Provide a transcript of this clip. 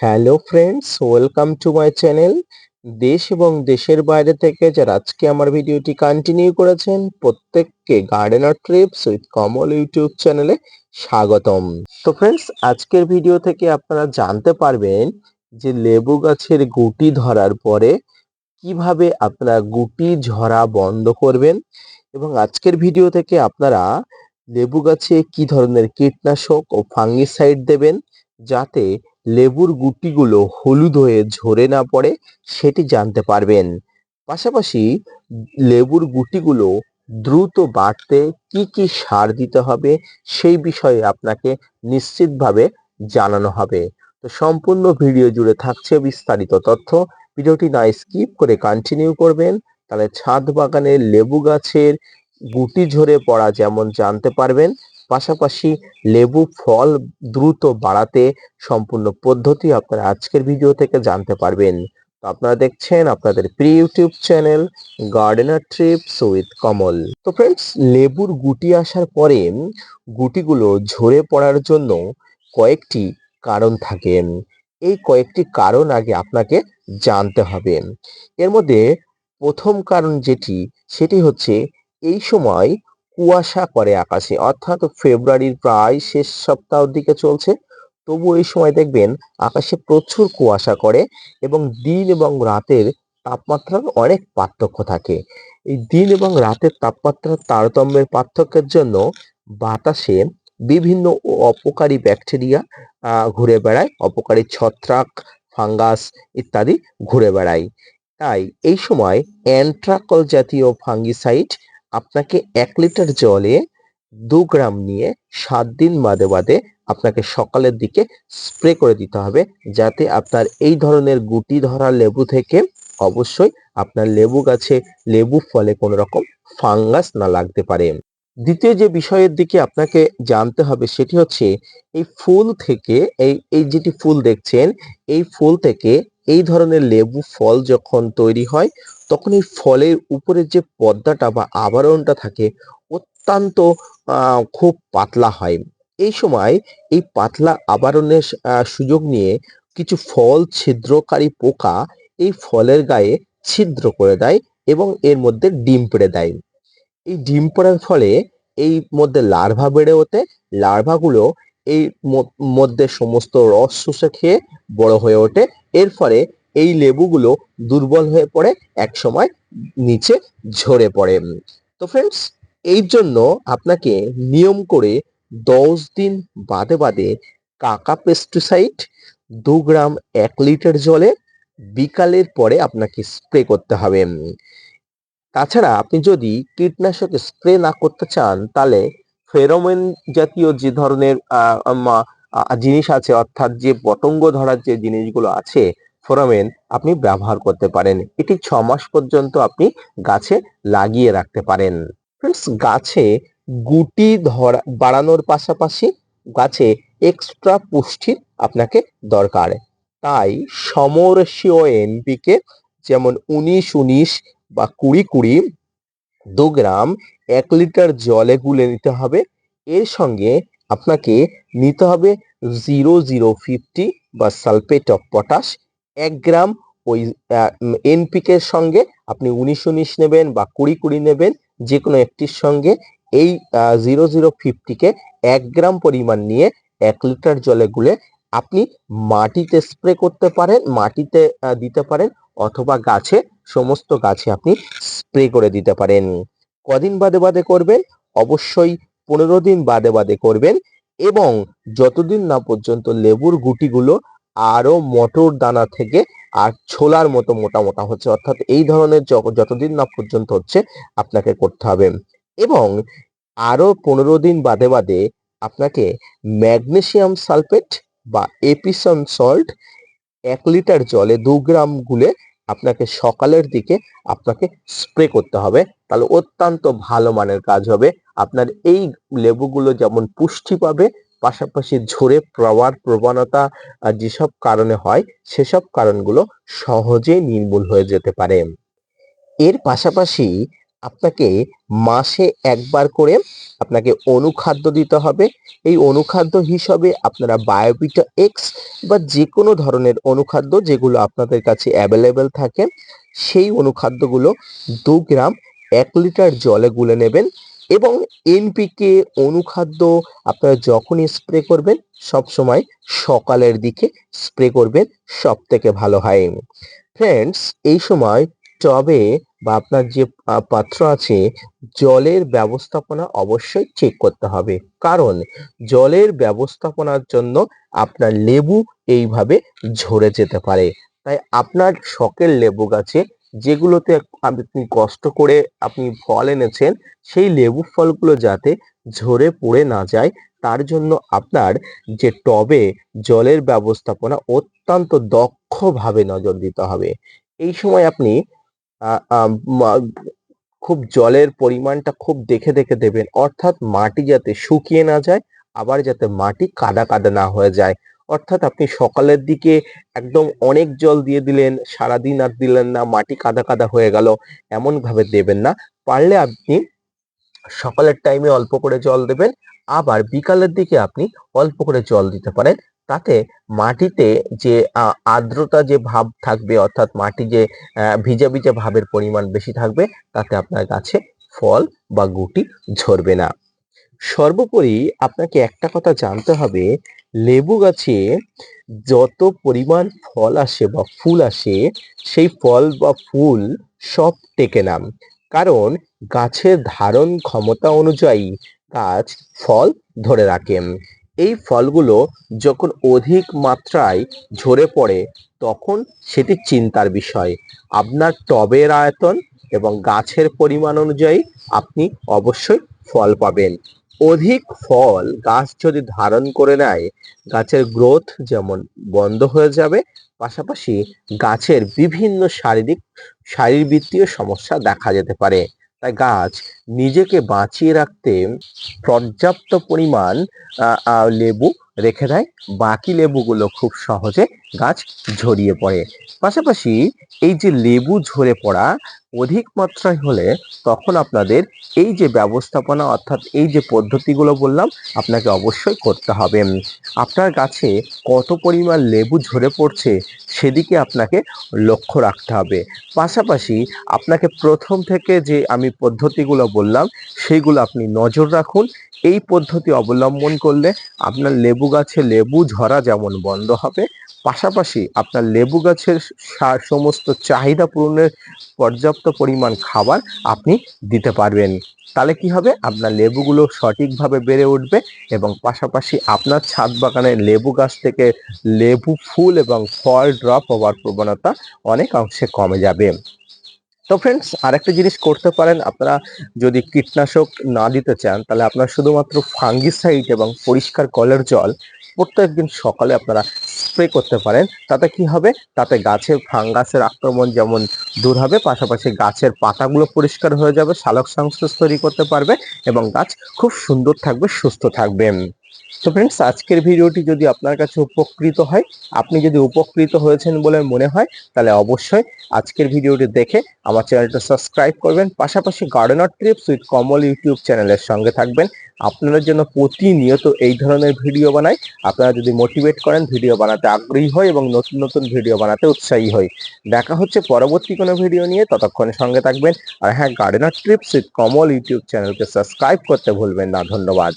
Hello friends welcome to my channel দেশ এবং দেশের বাইরে থেকে যারা আজকে আমার ভিডিওটি কন্টিনিউ করেছেন, প্রত্যেককে gardener trips with Kamal YouTube চ্যানেলে স্বাগতম। তো ফ্রেন্ডস আজকের ভিডিও থেকে আপনারা জানতে পারবেন যে লেবু গাছের গুটি ধরার পরে কীভাবে আপনারা গুটি ঝরা বন্ধ করবেন এবং আজকের ভিডিও থেকে আপনারা লেবু গাছে কি ধরনের কীটনাশক ও ফাঙ্গিসাইড দেবেন যাতে লেবুর গুটিগুলো হলুদ হয়ে ঝরে না পড়ে সেটি জানতে পারবেন। পাশাপাশি লেবুর গুটিগুলো দ্রুত বাড়তে কি কি সার দিতে হবে সেই বিষয়ে আপনাকে নিশ্চিতভাবে জানানো হবে। তো সম্পূর্ণ ভিডিও জুড়ে থাকছে বিস্তারিত তথ্য। ভিডিওটি না স্কিপ করে কন্টিনিউ করবেন, তাহলে ছাদ বাগানের লেবু গাছের গুটি ঝরে পড়া যেমন জানতে পারবেন পাশাপাশি লেবু ফল দ্রুত বাড়াতে সম্পূর্ণ পদ্ধতি আপনারা আজকের ভিডিও থেকে জানতে পারবেন। তো আপনারা দেখছেন আপনাদের প্রিয় YouTube channel gardener trips with Kamal তো ফ্রেন্ডস লেবুর গুটি আসার পরে গুটিগুলো ঝরে পড়ার জন্য কয়েকটি কারণ থাকে। এই কয়েকটি কারণ আগে আপনাকে জানতে হবে। এর মধ্যে প্রথম কারণ যেটি, সেটি হচ্ছে এই সময় কুয়াশা করে আকাশে। অর্থাৎ ফেব্রুয়ারির প্রায় শেষ সপ্তাহের দিকে চলছে। তবু এই সময় দেখবেন আকাশে প্রচুর কুয়াশা করে এবং দিন এবং রাতের তাপমাত্রার অনেক পার্থক্য থাকে। এই দিন এবং রাতের তাপমাত্রার তারতম্যের পার্থক্যের জন্য বাতাসে বিভিন্ন অপকারী ব্যাকটেরিয়া ঘুরে বেড়ায়। অপকারী ছত্রাক, ফাঙ্গাস ইত্যাদি ঘুরে বেড়ায়। তাই এই সময় অ্যান্ট্রাকল জাতীয় ফাঙ্গিসাইড আপনাকে এক লিটার জলে দু গ্রাম নিয়ে সাত দিন বাদে বাদে আপনাকে সকালের দিকে স্প্রে করে দিতে হবে যাতে আপনার এই ধরনের গুটি ধরা লেবু থেকে অবশ্যই আপনার লেবু গাছে লেবু ফলে কোনো রকম ফাঙ্গাস না লাগতে পারে। দ্বিতীয় যে বিষয়ের দিকে আপনাকে জানতে হবে সেটি হচ্ছে এই ফুল থেকে এই এই যেটি ফুল দেখছেন, এই ফুল থেকে এই ধরনের লেবু ফল যখন তৈরি হয় তখন এই ফলের উপরে যে পর্দাটা বা আবরণটা থাকে, অত্যন্ত খুব পাতলা হয়। এই সময় এই পাতলা আবরণের সুযোগ নিয়ে কিছু ফল ছিদ্রকারী পোকা এই ফলের গায়ে ছিদ্র করে দেয় এবং এর মধ্যে ডিম পেড়ে দেয়। এই ডিম পড়ার ফলে এই মধ্যে লার্ভা বেড়ে ওঠে। লার্ভাগুলো এই মধ্যে সমস্ত রস শুষে খেয়ে বড় হয়ে ওঠে। এর ফলে এই লেবুগুলো দুর্বল হয়ে পড়ে এক সময় নিচে ঝরে পড়ে। তো ফ্রেন্ডস এই জন্য আপনাকে নিয়ম করে দশ দিন বাদে বাদে কাকা পেস্টিসাইড দু গ্রাম এক লিটার জলে বিকালের পরে আপনাকে স্প্রে করতে হবে। তাছাড়া আপনি যদি কীটনাশক স্প্রে না করতে চান, তাহলে ফেরোমেন জাতীয় যে ধরনের জিনিস আছে, অর্থাৎ যে পতঙ্গ ধরার যে জিনিসগুলো আছে ফোরামেন আপনি ব্যবহার করতে পারেন। এটি ছ মাস পর্যন্ত আপনি গাছে লাগিয়ে রাখতে পারেন। গাছে গুটি ধরা, বাড়ানোর পাশাপাশি গাছে এক্সট্রা পুষ্টির আপনাকে দরকার। তাই সমরসীয় এনপিকে যেমন উনিশ উনিশ বা কুড়ি কুড়ি, দু গ্রাম, এক লিটার জলে গুলে নিতে হবে। এর সঙ্গে আপনাকে নিতে হবে জিরো জিরো ফিফটি বা সালফেট অফ পটাশ এক গ্রাম ওই এনপিকের সঙ্গে আপনি উনিশ উনিশ নেবেন বা কুড়ি কুড়ি নেবেন যে কোনো একটির সঙ্গে। এই জিরো জিরো ফিফটিকে এক গ্রাম পরিমাণ নিয়ে এক লিটার জলে গুলে আপনি মাটিতে স্প্রে করতে পারেন, মাটিতে দিতে পারেন অথবা গাছে, সমস্ত গাছে আপনি স্প্রে করে দিতে পারেন। কদিন বাদে বাদে করবেন? অবশ্যই পনেরো দিন বাদে বাদে করবেন এবং যতদিন না পর্যন্ত লেবুর গুটিগুলো আরও মটর দানা থেকে আর ছোলার মতো মোটা মোটা হচ্ছে। অর্থাৎ এই ধরনের যতদিন না পর্যন্ত হচ্ছে আপনাকে করতে হবে। এবং আরও পনেরো দিন বাদে বাদে আপনাকে ম্যাগনেসিয়াম সালফেট বা এপিসন সল্ট এক লিটার জলে দু গ্রাম গুলে আপনাকে সকালের দিকে আপনাকে স্প্রে করতে হবে। তাহলে অত্যন্ত ভালো মানের কাজ হবে। আপনার এই লেবুগুলো যেমন পুষ্টি পাবে পাশাপাশি ঝরে পড়ার প্রবণতা যেসব কারণে হয়, সেসব কারণগুলো সহজেই নির্মূল হয়ে যেতে পারে। এর পাশাপাশি আপনাকে মাসে একবার করে আপনাকে অনুখাদ্য দিতে হবে। এই অনুখাদ্য হিসাবে আপনারা বায়োপিটা এক্স বা যে কোনো ধরনের অনুখাদ্য যেগুলো আপনাদের কাছে অ্যাভেলেবেল থাকে, সেই অনুখাদ্যগুলো দু গ্রাম এক লিটার জলে গুলে নেবেন। এবং এনপিকে অনুখাদ্য আপনারা যখনই স্প্রে করবেন সব সময় সকালের দিকে স্প্রে করবেন সব থেকে ভালো হয়। ফ্রেন্ডস এই সময় টবে বা আপনার যে পাত্র আছে, জলের ব্যবস্থাপনা অবশ্যই চেক করতে হবে। কারণ জলের ব্যবস্থাপনার জন্য আপনার লেবু এইভাবে ঝরে যেতে পারে। তাই আপনার শখের লেবু গাছে যেগুলোতে আপনি কষ্ট করে আপনি ফল এনেছেন, সেই লেবু ফলগুলো যাতে ঝরে পড়ে না যায়, তার জন্য আপনার যে টবে জলের ব্যবস্থাপনা অত্যন্ত দক্ষভাবে নজর দিতে হবে। এই সময় আপনি খুব জলের পরিমাণটা খুব দেখে দেখে দেবেন। অর্থাৎ মাটি যাতে শুকিয়ে না যায়, আবার যাতে মাটি কাদা কাদা না হয়ে যায়। অর্থাৎ আপনি সকালের দিকে একদম অনেক জল দিয়ে দিলেন, সারাদিন আর দিলেন না, মাটি কাদা কাদা হয়ে গেল এমন ভাবে দেবেন না। পারলে আপনি সকালের টাইমে অল্প করে জল দেবেন, আবার বিকালের দিকে আপনি অল্প করে জল দিতে পারেন। তাতে মাটিতে যে আর্দ্রতা যে ভাব থাকবে, অর্থাৎ মাটি যে ভিজা ভিজা ভাবের পরিমাণ বেশি থাকবে, তাতে আপনার গাছে ফল বা গুটি ঝরবে না। সর্বোপরি আপনাকে একটা কথা জানতে হবে লেবু গাছে যত পরিমাণ ফল আসে বা ফুল আসে, সেই ফল বা ফুল সব টেকে না কারণ গাছের ধারণ ক্ষমতা অনুযায়ী গাছ ফল ধরে রাখে। এই ফলগুলো যখন অধিক মাত্রায় ঝরে পড়ে, তখন সেটি চিন্তার বিষয়। আপনার টবের আয়তন এবং গাছের পরিমাণ অনুযায়ী আপনি অবশ্যই ফল পাবেন। অধিক ফল গাছ যদি ধারণ করে নেয়, গাছের গ্রোথ যেমন বন্ধ হয়ে যাবে, পাশাপাশি গাছের বিভিন্ন শারীরিক, শারীরবৃত্তীয় সমস্যা দেখা যেতে পারে। তাই গাছ নিজেকে বাঁচিয়ে রাখতে পর্যাপ্ত পরিমাণ লেবু রেখে দেয়। বাকি লেবুগুলো খুব সহজে গাছ ঝরিয়ে পড়ে। পাশাপাশি এই যে লেবু ঝরে পড়া অধিক মাত্রায় হলে তখন আপনাদের এই যে ব্যবস্থাপনা অর্থাৎ এই যে পদ্ধতিগুলো বললাম, আপনাকে অবশ্যই করতে হবে। আপনার গাছে কত পরিমাণ লেবু ঝরে পড়ছে সেদিকে আপনাকে লক্ষ্য রাখতে হবে। পাশাপাশি আপনাকে প্রথম থেকে যে আমি পদ্ধতিগুলো বললাম সেইগুলো আপনি নজর রাখুন। এই পদ্ধতি অবলম্বন করলে আপনার লেবু গাছে লেবু ঝরা যেমন বন্ধ হবে, পাশাপাশি আপনার লেবু গাছের সমস্ত চাহিদা পূরণের পর্যাপ্ত পরিমাণ খাবার আপনি দিতে পারবেন। তাহলে কি হবে? আপনার লেবুগুলো সঠিকভাবে বেড়ে উঠবে এবং পাশাপাশি আপনার ছাদ বাগানে লেবু গাছ থেকে লেবু ফুল এবং ফল ড্রপ হওয়ার প্রবণতা অনেক অংশে কমে যাবে। তো ফ্রেন্ডস আরেকটা জিনিস করতে পারেন। আপনারা যদি কীটনাশক না দিতে চান, তাহলে আপনার শুধুমাত্র ফাঙ্গিসাইড এবং পরিষ্কার কলের জল প্রত্যেকদিন সকালে আপনারা স্প্রে করতে পারেন, তাতে কি হবে? তাতে গাছের ফাঙ্গাসের আক্রমণ যেমন দূর হবে, পাশাপাশি গাছের পাতাগুলো পরিষ্কার হয়ে যাবে, শালক সংশ্লেষ তৈরি করতে পারবে এবং গাছ খুব সুন্দর থাকবে, সুস্থ থাকবে। তো ফ্রেন্ডস আজকের ভিডিওটি যদি আপনার কাছে উপকৃত হয়, আপনি যদি উপকৃত হয়েছেন বলে মনে হয়, তাহলে অবশ্যই আজকের ভিডিওটি দেখে আমার চ্যানেলটা সাবস্ক্রাইব করবেন। পাশাপাশি gardener trips with Kamal YouTube চ্যানেলের সঙ্গে থাকবেন। আপনাদের জন্য প্রতিনিয়ত এই ধরনের ভিডিও বানাই। আপনারা যদি মোটিভেট করেন, ভিডিও বানাতে আগ্রহী হয় এবং নতুন নতুন ভিডিও বানাতে উৎসাহী হয় দেখা হচ্ছে পরবর্তী কোনো ভিডিও নিয়ে, ততক্ষণ সঙ্গে থাকবেন। আর হ্যাঁ gardener trips with Kamal YouTube চ্যানেলকে সাবস্ক্রাইব করতে ভুলবেন না। ধন্যবাদ।